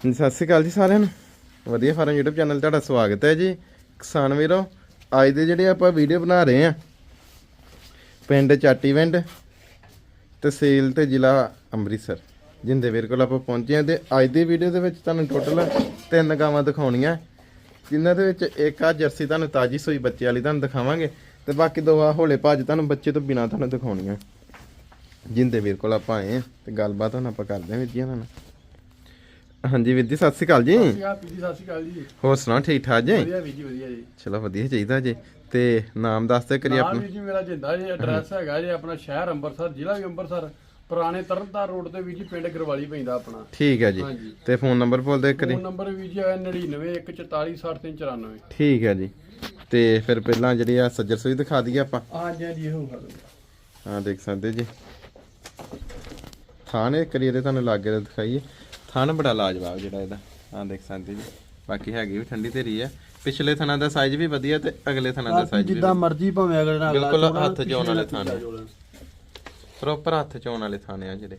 ਹਾਂਜੀ, ਸਤਿ ਸ਼੍ਰੀ ਅਕਾਲ ਜੀ ਸਾਰਿਆਂ ਨੂੰ। ਵਧੀਆ ਫਾਰਮ YouTube ਚੈਨਲ ਤੁਹਾਡਾ ਸਵਾਗਤ ਹੈ ਜੀ। ਕਿਸਾਨ ਵੀਰੋ ਅੱਜ ਦੇ ਜਿਹੜੇ ਆਪਾਂ ਵੀਡੀਓ ਬਣਾ ਰਹੇ ਆ ਪਿੰਡ ਚਾਟੀਵਿੰਡ ਤਹਿਸੀਲ ਤੇ ਜ਼ਿਲ੍ਹਾ ਅੰਮ੍ਰਿਤਸਰ ਜਿੰਦੇ ਵੀਰ ਕੋਲ ਆਪਾਂ ਪਹੁੰਚੇ ਆ ਤੇ ਅੱਜ ਦੀ ਵੀਡੀਓ ਦੇ ਵਿੱਚ ਤੁਹਾਨੂੰ ਟੋਟਲ ਤਿੰਨ ਗਾਵਾਂ ਦਿਖਾਉਣੀਆਂ। ਜਿਨ੍ਹਾਂ ਦੇ ਵਿੱਚ ਇੱਕ ਆ ਜਰਸੀ ਤੁਹਾਨੂੰ ਤਾਜੀ ਸੂਈ ਬੱਚੇ ਵਾਲੀ ਤੁਹਾਨੂੰ ਦਿਖਾਵਾਂਗੇ ਤੇ ਬਾਕੀ ਦੋ ਆ ਹੋਲੇ ਭਾਜ ਤੁਹਾਨੂੰ ਬੱਚੇ ਤੋਂ ਬਿਨਾ ਤੁਹਾਨੂੰ ਦਿਖਾਉਣੀਆਂ। ਜਿੰਦੇ ਵੀਰ ਕੋਲ ਆਪਾਂ ਆਏ ਆ ਤੇ ਗੱਲਬਾਤ ਹੁਣ ਆਪਾਂ ਕਰਦੇ ਹਾਂ ਵੀਰ ਜੀ ਉਹਨਾਂ ਨਾਲ। ਹਾਂਜੀ ਵੀਰ ਜੀ ਸਤਿ ਸ਼੍ਰੀ ਅਕਾਲ ਜੀ। ਸਤਿ ਸ਼੍ਰੀ ਅਕਾਲ ਪੀਜੀ ਸਤਿ ਸ਼੍ਰੀ ਅਕਾਲ ਜੀ। ਹੋਰ ਸੁਣਾ ਠੀਕ ਠਾਕ ਜੀ? ਵਧੀਆ ਵੀਰ ਜੀ ਵਧੀਆ ਜੀ। ਚਲੋ ਵਧੀਆ ਚਾਹੀਦਾ ਜੀ। ਤੇ ਨਾਮ ਦੱਸ ਦੇ ਕਰੀ ਨਾਮ ਆਪਣਾ। ਵੀਰ ਜੀ ਮੇਰਾ ਜਿੰਦਾ ਜੀ ਐਡਰੈਸ ਹੈਗਾ ਜੀ ਆਪਣਾ ਸ਼ਹਿਰ ਅੰਮ੍ਰਿਤਸਰ ਜ਼ਿਲ੍ਹਾ ਵੀ ਅੰਮ੍ਰਿਤਸਰ। ਪੁਰਾਣੇ ਤਰਨਤਾਰ ਰੋਡ ਤੇ ਵੀਰ ਜੀ ਪਿੰਡ ਗਰਵਾਲੀ ਪੈਂਦਾ ਆਪਣਾ। ਠੀਕ ਹੈ ਜੀ। ਹਾਂਜੀ। ਤੇ ਫੋਨ ਨੰਬਰ ਬੋਲ ਦੇ ਕਰੀ ਫੋਨ ਨੰਬਰ ਵੀਰ ਜੀ ਹੈ 9914460394 ਠੀਕ ਹੈ ਜੀ। ਤੇ ਫਿਰ ਪਹਿਲਾਂ ਜਿਹੜੀ ਆ ਸੱਜਰ ਸੂਈ ਦਿਖਾ ਦਈਏ ਆਪਾਂ। ਹਾਂਜੀ ਹਾਂਜੀ ਇਹੋ ਲਓ ਹਾਂ। ਦੇਖ ਸਕਦੇ ਜੀ। ਥਾਣੇ ਕਰੀ ਇਹਦੇ ਤੁਹਾਨੂੰ ਲਾਗੇ ਦਾ ਦਿਖਾਈਏ। ਥਾਣ ਬੜਾ ਲਾਜਵਾਬ ਜਿਹੜਾ ਇਹਦਾ। ਹਾਂ ਦੇਖ ਸਕਦੇ ਜੀ। ਬਾਕੀ ਹੈਗੀ ਵੀ ਠੰਡੀ ਧੀਰੀ ਹੈ ਪਿਛਲੇ ਥਣਾ ਦਾ ਸਾਈਜ਼ ਵੀ ਵਧੀਆ ਤੇ ਅਗਲੇ ਥਣਾ ਦਾ ਸਾਈਜ਼ ਵੀ ਜਿੱਦਾਂ ਮਰਜ਼ੀ ਭਾਵੇਂ ਅਗਲੇ ਨਾਲ ਬਿਲਕੁਲ ਹੱਥ ਚੋਣ ਵਾਲੇ ਥਾਣੇ ਪ੍ਰੋਪਰ ਹੱਥ ਚੋਣ ਵਾਲੇ ਥਾਣੇ ਆ ਜਿਹੜੇ।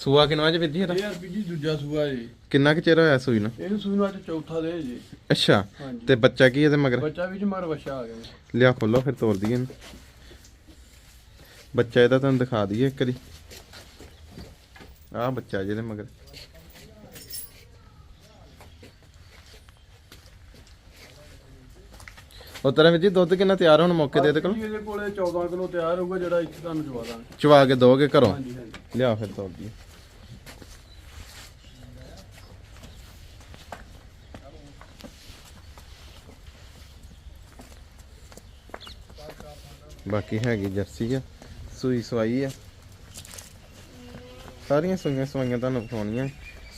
ਸੂਆ ਕਿਨਵਾ ਚ ਵਿੱਧੀ ਇਹਦਾ? ਇਹ ਯਾਰ ਜੀ ਦੂਜਾ ਸੂਆ ਜੀ। ਕਿੰਨਾ ਕੁ ਚਿਰ ਹੋਇਆ ਸੂਈ ਨੂੰ? ਇਹਨੂੰ ਸੂਈ ਨੂੰ ਅੱਜ ਚੌਥਾ ਦੇ ਜੀ। ਅੱਛਾ ਤੇ ਬੱਚਾ ਕੀ ਇਹਦੇ ਮਗਰ? ਬੱਚਾ ਵੀ ਜੀ ਮਗਰ ਬੱਚਾ ਆ ਗਿਆ। ਲਿਆ ਖੋਲੋ ਫਿਰ ਤੋੜ ਦਈਏ ਇਹਨੂੰ। ਬੱਚਾ ਇਹਦਾ ਤੁਹਾਨੂੰ ਦਿਖਾ ਦਈਏ ਇੱਕ ਵਾਰੀ। ਆਹ ਬੱਚਾ ਜਿਹਦੇ ਮਗਰ। ਉਹ ਤਰ੍ਹਾਂ ਵਿੱਚ ਜੀ ਦੁੱਧ ਕਿੰਨਾ ਤਿਆਰ ਹੋਣ ਮੌਕੇ ਤੇ ਇਹਦੇ ਕੋਲ? ਜੀ, ਇਹਦੇ ਕੋਲੇ 14 ਕਿਲੋ ਤਿਆਰ ਹੋਊਗਾ ਜਿਹੜਾ ਇੱਥੇ ਤੁਹਾਨੂੰ ਜਵਾ ਦਾਂਗੇ। ਚਵਾ ਕੇ ਦੋਗੇ ਘਰੋਂ? ਹਾਂਜੀ ਹਾਂਜੀ। ਲਿਆ ਫਿਰ ਤੋੜ ਦਈਏ ਬਾਕੀ ਹੈਗੀ ਜਰਸੀ ਆ ਸੂਈ ਸਵਾਈ ਆ। ਸਾਰੀਆਂ ਸੂਈਆਂ ਸਵਾਈਆਂ ਤੁਹਾਨੂੰ ਵਿਖਾਉਣੀਆਂ।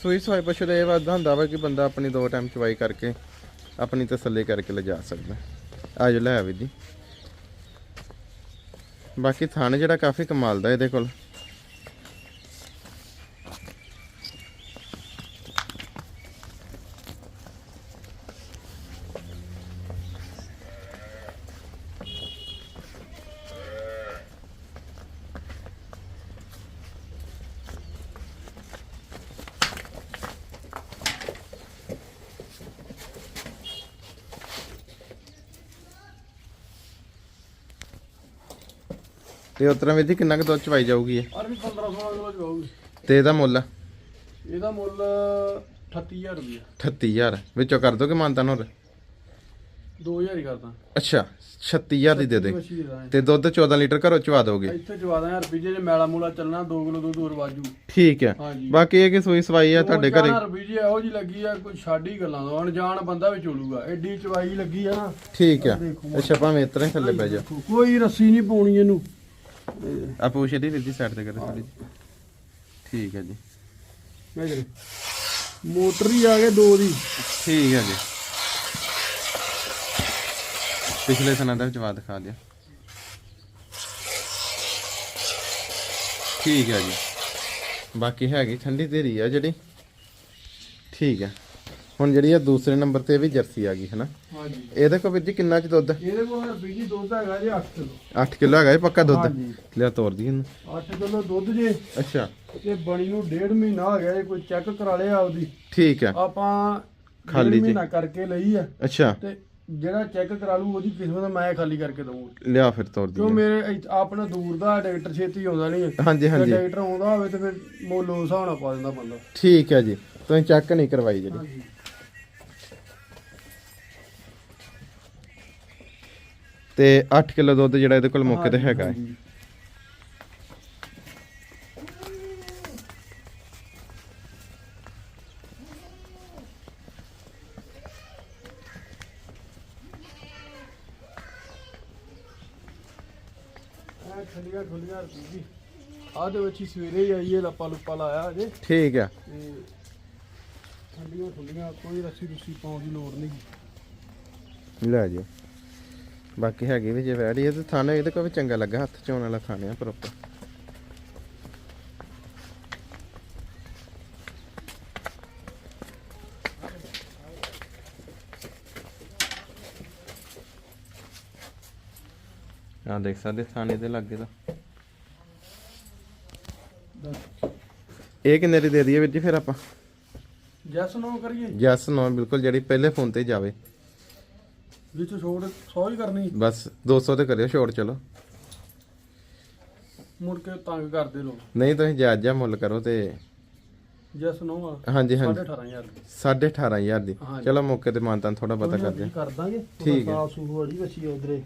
ਸੂਈ ਸਵਾਈ ਪਸ਼ੂ ਦਾ ਇਹ ਵਾਦਾ ਹੁੰਦਾ ਵਾ ਕਿ ਬੰਦਾ ਆਪਣੀ ਦੋ ਟਾਈਮ ਚਵਾਈ ਕਰਕੇ ਆਪਣੀ ਤਸੱਲੀ ਕਰਕੇ ਲਿਜਾ ਸਕਦਾ। ਆਜੋ ਲੈ ਆਵੇ ਜੀ ਬਾਕੀ ਥਾਣੇ ਜਿਹੜਾ ਕਾਫੀ ਕਮਾਲ ਦਾ ਇਹਦੇ ਕੋਲ। ਤੇ ਉਸ ਤਰ੍ਹਾਂ ਵਿੱਚ ਕਿੰਨਾ ਕੁ ਦੁੱਧ ਚਵਾਈ ਜਾਊਗੀ ਇਹ? ਅਰ ਵੀ 15 16 ਕਿਲੋ ਜਵਾਊਗੀ ਤੇ ਇਹਦਾ ਮੁੱਲ? ਇਹਦਾ ਮੁੱਲ 38000 ਰੁਪਇਆ 38000 ਵਿੱਚੋਂ ਕਰ ਦੋਗੇ ਮਾਨਤਾਨ ਹੋਰ? 2000 ਹੀ ਕਰਦਾ ਅੱਛਾ 36000 ਦੀ ਦੇ ਦੇ। ਮੱਛੀ ਦੇ ਦਾਂਗੇ। ਤੇ ਦੁੱਧ 14 ਲੀਟਰ ਘਰੋਂ ਚਵਾ ਦੋਗੇ? ਇੱਥੇ ਜਵਾ ਦਾਂਗੇ ਰੁਪਈਏ ਜੇ ਮੈਲਾ ਮੂਲਾ ਚੱਲਣਾ 2 ਕਿਲੋ ਦੁੱਧ ਹੋਰ ਵਾਜੂ ਠੀਕ ਹੈ। ਹਾਂਜੀ। ਬਾਕੀ ਇਹ ਕਿ ਸੂਈ ਸਵਾਈ ਆ ਤੁਹਾਡੇ ਘਰੇ? ਰੁਪਈਏ ਇਹੋ ਜੀ ਲੱਗੀ ਆ ਕੋਈ ਹੀ ਗੱਲਾਂ ਦਾ। ਅਣਜਾਣ ਬੰਦਾ ਵੀ ਚੋਲੂਗਾ ਐਡੀ ਚਵਾਈ ਲੱਗੀ ਆ ਨਾ। ਠੀਕ ਆ। ਅੱਛਾ ਭਾਵੇਂ ਇਸ ਤਰ੍ਹਾਂ ਹੀ ਥੱਲੇ ਬਹਿ ਜਾ। ਕੋਈ ਰੱਸੀ ਨਹੀਂ ਪਾਉਣੀ ਇਹਨੂੰ। ਆ ਪੁੱਛ ਇਹਦੀ ਵੀਰ ਦੀ ਸਾਈਡ ਤੇ ਕਰੇ ਥੋੜੀ ਠੀਕ ਹੈ ਜੀ। ਮੈਂ ਜਰੇ ਮੋਟਰ ਹੀ ਆ ਗਏ ਦੋ ਦੀ। ਠੀਕ ਹੈ ਜੀ। ਪਿਛਲੇ ਸਨਾਂ ਦਾ ਜਵਾਬ ਦਿਖਾ ਦਿਓ। ਠੀਕ ਹੈ ਜੀ। ਬਾਕੀ ਹੈਗੀ ਠੰਡੀ ਧੀਰੀ ਆ ਜਿਹੜੀ। ਠੀਕ ਹੈ। ਹੁਣ ਜਿਹੜੀ ਆ ਦੂਸਰੇ ਨੰਬਰ ਤੇ ਵੀ ਜਰਸੀ ਆ ਗਈ ਹੈ ਨਾ ਹਾਂਜੀ। ਇਹਦੇ ਕੋਲ ਵੀਰ ਜੀ ਕਿੰਨਾ ਚ ਦੁੱਧ? ਇਹਦੇ ਕੋਲ ਰੁਪਈਏ ਦੁੱਧ ਹੈਗਾ ਜੀ 8 ਕਿਲੋ। 8 ਕਿਲੋ ਹੈਗਾ ਇਹ ਪੱਕਾ ਦੁੱਧ? ਹਾਂਜੀ। ਲਿਆ ਤੋਰ ਦੀ ਇਹਨੂੰ। 8 ਕਿਲੋ ਦੁੱਧ ਜੇ। ਅੱਛਾ। ਤੇ ਬਣੀ ਨੂੰ ਡੇਢ ਮਹੀਨਾ ਹੋ ਗਿਆ ਜੇ ਕੋਈ ਚੈੱਕ ਕਰਾ ਲਿਆ ਆਪਦੀ। ਠੀਕ ਹੈ ਆਪਾਂ ਖਾਲੀ ਖਾਲੀ ਜੀ। ਮਹੀਨਾ ਕਰਕੇ ਲਈ ਆ। ਅੱਛਾ। ਤੇ ਜਿਹੜਾ ਚੈੱਕ ਕਰਾ ਲੂ ਉਹਦੀ ਕਿਸਮਤ ਮੈਂ ਖਾਲੀ ਕਰਕੇ ਦਊਂਗਾ। ਲਿਆ ਫਿਰ ਤੋਰ ਕਿਉਂ ਦੀ ਮੇਰੇ ਇੱਥ- ਆਪਣਾ ਦੂਰ ਦਾ ਡਾਕਟਰ ਛੇਤੀ ਆਉਂਦਾ ਨਹੀਂ ਹਾਂਜੀ ਜੇ ਹਾਂਜੀ ਡਾਕਟਰ ਆਉਂਦਾ ਹੋਵੇ ਤੇ ਫਿਰ ਮੁੱਲ ਹਿਸਾਬ ਨਾਲ ਪਾ ਦਿੰਦਾ ਬੰਦਾ। ਠੀਕ ਹੈ ਜੀ। ਤੁਸੀਂ ਚੈੱਕ ਨਹੀਂ ਕਰਵਾਈ ਜਿਹੜੀ। ਤੇ 8 ਕਿਲੋ ਦੁੱਧ ਜਿਹੜਾ ਇਹਦੇ ਕੋਲ ਮੌਕੇ ਤੇ ਹੈਗਾ ਹੈ। ਖਲੀਆਂ ਖੁਲੀਆਂ ਦੇ ਵਿੱਚ ਹੀ ਸਵੇਰੇ ਹੀ ਆਈਏ ਲੱਪਾ ਲੁੱਪਾ ਲਾਇਆ ਅਜੇ ਠੀਕ ਹੈ ਤੇ ਠੰਡੀਆਂ ਖੁੱਲੀਆਂ ਕੋਈ ਰੱਸੀ ਰੁੱਸੀ ਪਾਉਣ ਦੀ ਲੋੜ ਨਹੀਂ। ਲੈ ਜਿਓ ਬਾਕੀ ਹੈਗੀ ਵੀ ਜੇ ਵੈੜੀ ਹੈ ਤੇ ਥਾਣੇ ਇਹਦੇ ਕੋਲ ਵੀ ਚੰਗਾ ਲੱਗਾ ਹੱਥ ਚੋਣ ਵਾਲਾ ਥਾਣੇ ਆ ਪ੍ਰੋਪਰ ਆ ਦੇਖ ਸਕਦੇ ਥਾਣੇ ਦੇ ਲੱਗੇ ਦਾ। ਇਹ ਕਿੰਨੇ ਦੀ ਦੇ ਦਈਏ ਵੀਰ ਜੀ ਫਿਰ ਆਪਾਂ? ਜੈਸ ਨੋ ਕਰੀਏ। ਯੈਸ ਨੋ ਬਿਲਕੁਲ ਜਿਹੜੀ ਪਹਿਲੇ ਫੋਨ ਤੇ ਜਾਵੇ। ਵਿੱਚ ਛੋੜ 100 ਹੀ ਕਰਨੀ। ਬਸ 200 ਤੇ ਕਰਿਓ ਛੋੜ ਚਲੋ। ਮੁੜ ਕੇ ਤੰਗ ਕਰਦੇ ਲੋਕ। ਨਹੀਂ ਤੁਸੀਂ ਜਾਇਜ਼ ਜਿਹਾ ਮੁੱਲ ਕਰੋ ਤੇ ਜੈਸ ਨੋ ਹਾਂਜੀ ਹਾਂਜੀ। 18500 ਦੀ। 18500 ਦੀ। ਹਾਂਜੀ। ਚਲੋ ਮੌਕੇ ਤੇ ਮਾਨਤਾਂ ਥੋੜਾ ਪਤਾ ਕਰ ਦਿਓ। ਕਰ ਦਾਂਗੇ। ਠੀਕ ਹੈ। ਸਾਫ਼ ਸੂਫ ਵਾਲੀ ਵੱਛੀ ਉਧਰੇ।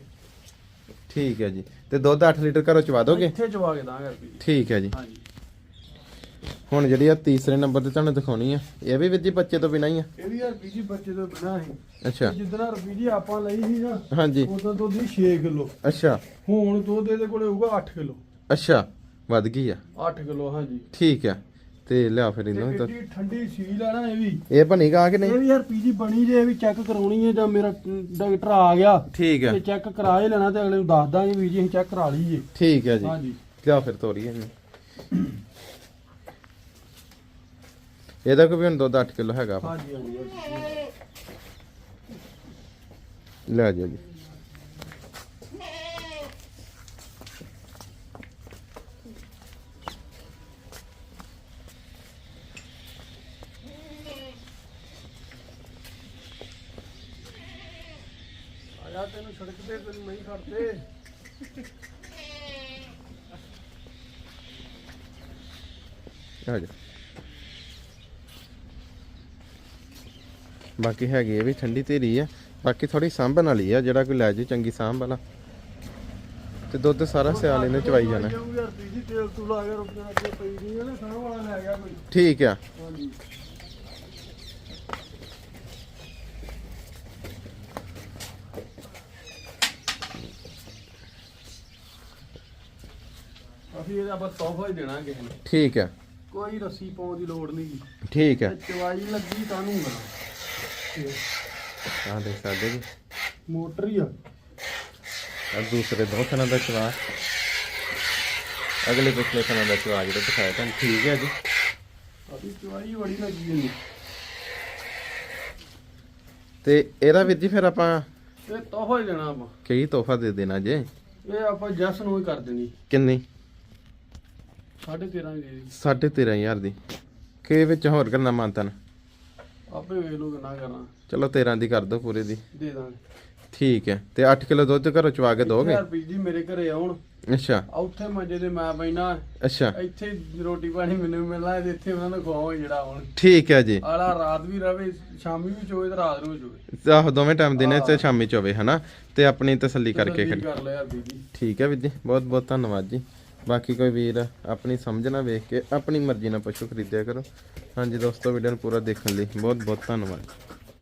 ਠੀਕ ਹੈ ਜੀ। ਤੇ ਦੁੱਧ 8 ਲੀਟਰ ਘਰੋਂ ਚਵਾ ਦੋਗੇ? ਇੱਥੇ ਚਵਾ ਕੇ ਦਾਂਗੇ ਰੁਪਏ ਠੀਕ ਹੈ ਜੀ। ਹਾਂਜੀ। ਹੁਣ ਜਿਹੜੀ ਆ ਤੀਸਰੇ ਨੰਬਰ ਤੇ ਤੁਹਾਨੂੰ ਦਿਖਾਉਣੀ ਆ ਇਹ ਵੀ ਵੀਰ ਜੀ ਬੱਚੇ ਤੋਂ ਬਿਨਾਂ ਹੀ ਆ। ਇਹ ਵੀ ਯਾਰ ਬੱਚੇ ਤੋਂ ਬਿਨਾ ਹੀ। ਅੱਛਾ। ਜਿੱਦਣਾ ਰੁਪਏ ਜੀ ਆਪਾਂ ਲਈ ਸੀ ਨਾ ਹਾਂਜੀ। ਉਦੋਂ ਦੁੱਧ ਸੀ 6 ਕਿਲੋ। ਅੱਛਾ। ਹੁਣ ਦੁੱਧ ਇਹਦੇ ਕੋਲੇ ਹੋਊਗਾ 8 ਕਿਲੋ। ਅੱਛਾ ਵੱਧ ਗਈ ਆ। 8 ਕਿਲੋ ਹਾਂਜੀ। ਠੀਕ ਆ ਤੇ ਲਿਆ ਫਿਰ ਇਹਨੂੰ ਤਾਂ। ਠੰਡੀ ਸੀਲ ਆ ਨਾ ਇਹ ਵੀ। ਇਹ ਬਣੀ ਗਾ ਕਿ ਇਹ ਨਹੀਂ ਵੀ ਯਾਰ ਪੀਜੀ ਬਣੀ ਜੇ ਇਹ ਵੀ ਚੈੱਕ ਕਰਾਉਣੀ ਹੈ ਜਾਂ ਮੇਰਾ ਡਾਕਟਰ ਆ ਗਿਆ। ਠੀਕ ਆ। ਤੇ ਚੈੱਕ ਕਰਾ ਹੀ ਲੈਣਾ ਤੇ ਅਗਲੇ ਨੂੰ ਦੱਸ ਦਾਂਗੇ ਵੀ ਜੀ ਅਸੀਂ ਚੈੱਕ ਕਰਾ ਲਈਏ। ਠੀਕ ਆ ਜੀ। ਹਾਂਜੀ। ਲਿਆ ਫਿਰ ਤੋਰੀ ਇਹਨੂੰ। ਇਹਦਾ ਕੋਈ ਵੀ ਹੁਣ ਦੁੱਧ 8 ਕਿਲੋ ਹੈਗਾ ਵਾ। ਹਾਂਜੀ ਹਾਂਜੀ ਲੈ ਜਾਓ ਜੀ। ਤੈਨੂੰ ਸੜਕ ਤੇ ਤੈਨੂੰ ਨਹੀਂ ਖੜਦੇ ਆ ਜਾ ਬਾਕੀ ਹੈਗੀ ਇਹ ਵੀ ਠੰਡੀ ਧੀਰੀ ਆ। ਬਾਕੀ ਥੋੜੀ ਸਾਂਭਣ ਵਾਲੀ ਆ ਜਿਹੜਾ ਕੋਈ ਲੈ ਜੇ ਚੰਗੀ ਸਾਂਭ ਵਾਲਾ। ਤੇ ਦੁੱਧ ਸਾਰਾ ਸਿਆਲੇ ਨੇ ਚਵਾਈ ਜਾਣਾ। ਠੀਕ ਆ। ਹਾਂਜੀ ਅਸੀਂ ਇਹਦਾ ਬਸ ਤੋਹਫਾ ਹੀ ਦੇਣਾ ਕਿਸੇ ਨੂੰ। ਠੀਕ ਆ। ਕੋਈ ਰੱਸੀ ਪਾਉਣ ਦੀ ਲੋੜ ਨਹੀਂ। ਠੀਕ ਆ। ਚਵਾਈ ਲੱਗੀ ਕਾਹਨੂੰ ਨਾ। ਤੇ ਆ ਦੇਖ ਸਕਦੇ ਜੀ। ਮੋਟਰ ਹੀ ਆ। ਆ ਦੂਸਰੇ ਦੋ ਥਣਾ ਦਾ ਚਵਾ। ਅਗਲੇ ਪਿਛਲੇ ਥਣਾ ਦਾ ਚਵਾ ਜਿਹੜਾ ਦਿਖਾਇਆ ਤੁਹਾਨੂੰ। ਠੀਕ ਹੈ ਜੀ। ਅਸੀਂ ਚਵਾਈ ਬੜੀ ਲੱਗੀ ਇਹਨੂੰ ਤੇ ਇਹਦਾ ਵੀਰ ਜੀ ਫਿਰ ਆਪਾਂ ਇਹ ਤੋਹਫਾ ਹੀ ਦੇਣਾ ਆਪਾਂ। ਕਈ ਤੋਹਫਾ ਦੇ ਦੇਣਾ ਜੇ। ਇਹ ਆਪਾਂ ਜਸ ਨੂੰ ਹੀ ਕਰ ਦੇਣੀ। ਕਿੰਨੀ? 13.5 ਦੀ ਦੇ ਦੀ 13500 ਦੀ। ਕਿ ਵਿੱਚ ਹੋਰ ਕਰਨਾ ਮੰਤਨ ਆਪੇ ਵੇਖ ਲਓ ਕਿੰਨਾ ਕਰਨਾ। ਚਲੋ 13 ਦੀ ਕਰ ਦੋ ਪੂਰੇ ਦੀ। ਦੇ ਦਾਂਗੇ। ਠੀਕ ਹੈ ਤੇ 8 ਕਿਲੋ ਦੁੱਧ ਘਰੋਂ ਚਵਾ ਕੇ ਦੋਗੇ? ਯਾਰ ਜੀ ਮੇਰੇ ਘਰੇ ਆਉਣ। ਅੱਛਾ। ਆ ਉੱਥੇ ਮੰਜੇ ਤੇ ਮੈਂ ਬੈਣਾ ਅੱਛਾ। ਇੱਥੇ ਰੋਟੀ ਪਾਣੀ ਮੈਨੂੰ ਮਿਲਣਾ ਤੇ ਇੱਥੇ ਉਹਨਾਂ ਨੂੰ ਖਵਾਓ ਜਿਹੜਾ ਹੁਣ ਠੀਕ ਹੈ ਜੀ। ਆਲਾ ਰਾਤ ਵੀ ਰਵੇ ਸ਼ਾਮੀ ਵੀ ਚੋਏ ਤੇ ਰਾਤ ਨੂੰ ਵੀ ਚੋਏ ਆਹੋ ਦੋਵੇਂ ਟਾਈਮ ਦਿਨੇ ਤੇ ਸ਼ਾਮੀ ਚ ਹੋਵੇ ਹਨਾ? ਤੇ ਆਪਣੀ ਤਸੱਲੀ ਕਰਕੇ ਤਸੱਲੀ ਠੀਕ ਹੈ ਵੀਰ ਜੀ ਬਹੁਤ ਬਹੁਤ ਧੰਨਵਾਦ ਜੀ। ਬਾਕੀ ਕੋਈ ਵੀਰ, ਆਪਣੀ ਸਮਝ ਨਾਲ ਵੇਖ ਕੇ ਆਪਣੀ ਮਰਜ਼ੀ ਨਾਲ ਪਸ਼ੂ ਖਰੀਦਿਆ ਕਰੋ। ਹਾਂਜੀ ਦੋਸਤੋ ਵੀਡੀਓ ਨੂੰ ਪੂਰਾ ਦੇਖਣ ਲਈ ਬਹੁਤ ਬਹੁਤ ਧੰਨਵਾਦ।